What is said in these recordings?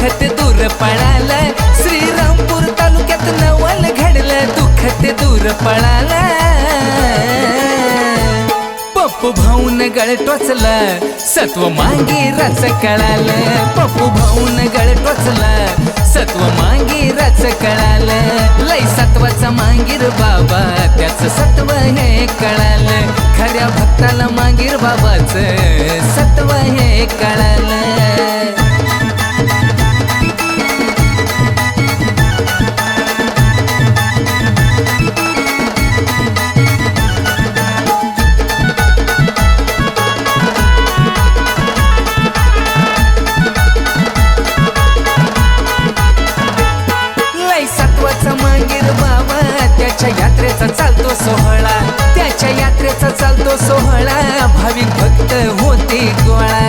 दुखत दूर पळालं. श्रीरामपूर तालुक्यात नवल घडलं. दुखत ते दूर पळालं. पप्पू भाऊन गळ टोचला. सत्व मांगीराच कळालं. पप्पू भाऊन गळ टोचला. सत्व मांगीराच कळालं. लय सत्वाचा मांगीर बाबा त्याच सत्व हे कळालं. खऱ्या भक्ताला मांगीर बाबाच सत्व हे कळालं. चालतो सोहळा. त्याच्या यात्रेचा चालतो सोहळा. भाविक भक्त होते गोळा.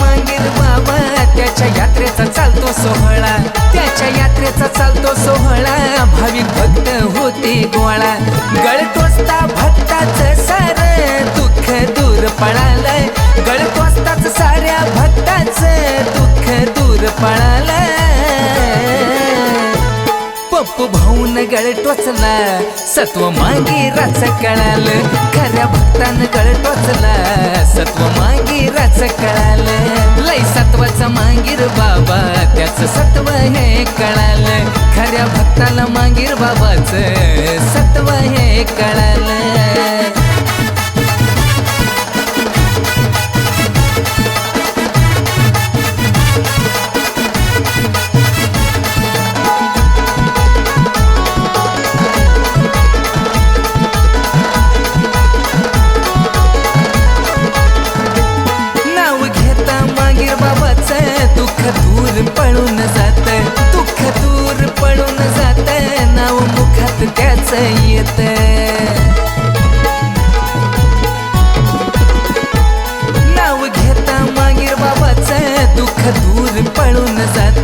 मांगीर बाबा. त्याच्या यात्रेचा चालतो सोहळा. त्याच्या यात्रेचा चालतो सोहळा. भाविक भक्त होते गोळा. गळ टोचता भक्ताच सार दुःख दूर पळालं. गळ टोचताच साऱ्या भक्ताच दुःख दूर पळालं. पप्पू भाऊन गळ टोचला सत्व मागीराच कळालं. खऱ्या भक्तानं गळ टोचला सत्व मागीराच कळालं. लय सत्वाचा मांगीर बाबा त्याच सत्व हे कळालं. खऱ्या भक्ताला मांगीर बाबाच सत्व हे कळालं. पळून जात दुःख दूर पळून जात नाव मुखात त्याच येत. नाव घेता मागीर बाबाच दुःख दूर पळून जात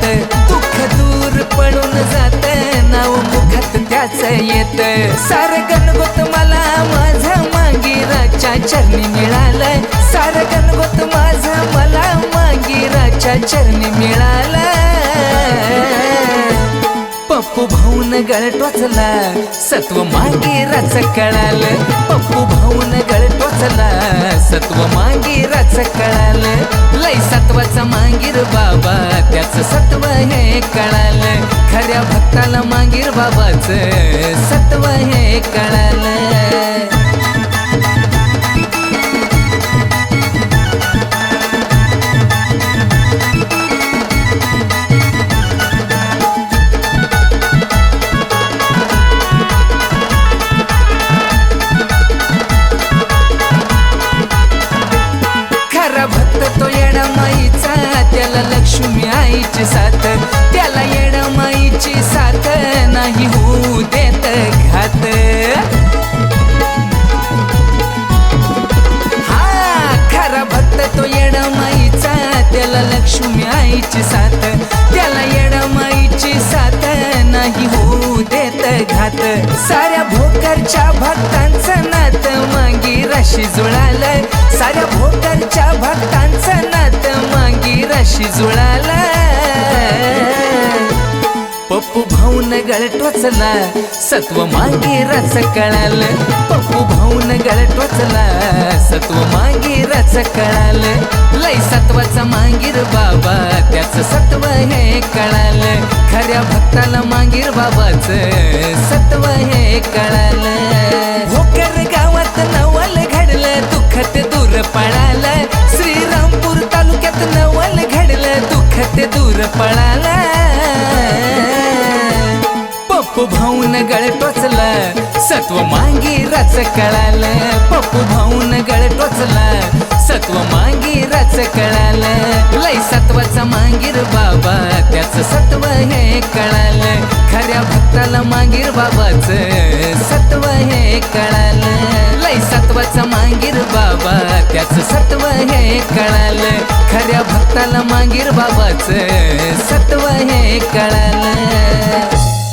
दुःख दूर पळून जात नाव मुखात त्याच येत. सार गणगोत मला माझा मागीराच्या चरणी मिळालं सार गणगोत माझा मला मागीराच्या चरणी मिळालं. पप्पू भाऊन गळ टोचला सत्व मागीराच कळालं. पप्पू भाऊन गळ टोचला सत्व मागीराच कळालं. लय सत्वाचा मांगीर बाबा त्याच सत्व हे कळालं. खऱ्या भक्ताला मांगीर बाबाच सत्व हे कळालं. त्याला लक्ष्मी आईची साथ त्याला येडमाईची साथ नाही होऊ देत घात. हा खरा भक्त तो येडमाईचा त्याला लक्ष्मी आईची साथ त्याला येडमाईची साथ नाही होऊ देत घात. साऱ्या भोकरच्या भक्तांचं नात मागी राशी जुळालं मागी रशी पप्पू भाऊन गळ टोचला सत्व मागीराच कळालं. पप्पू भाऊन गळ टोचला सत्व मागीराच कळालं. लय सत्वाचा मांगीर बाबा त्याच सत्व हे कळालं. खऱ्या भक्ताला मांगीर बाबाच सत्व हे कळालं. भोकर गावात नवल घडलं दुःखत दूर पळालं. दूर पळाला. पप्पू भाऊन गळ टोचला. सत्व मांगीराच कळालं. पप्पू भाऊन गळ टोचला. सत्व मांगीराच कळालं. लय सत्वाचा मांगीर बाबा त्याच सत्व हे कळालं. खऱ्या भक्ताला मांगीर बाबाच सत्व हे कळालं. लय सत्वाचा मांगीर बाबा त्याच सत्व हे कळालं. खऱ्या भक्ताला मांगीर बाबाच सत्व हे कळालं.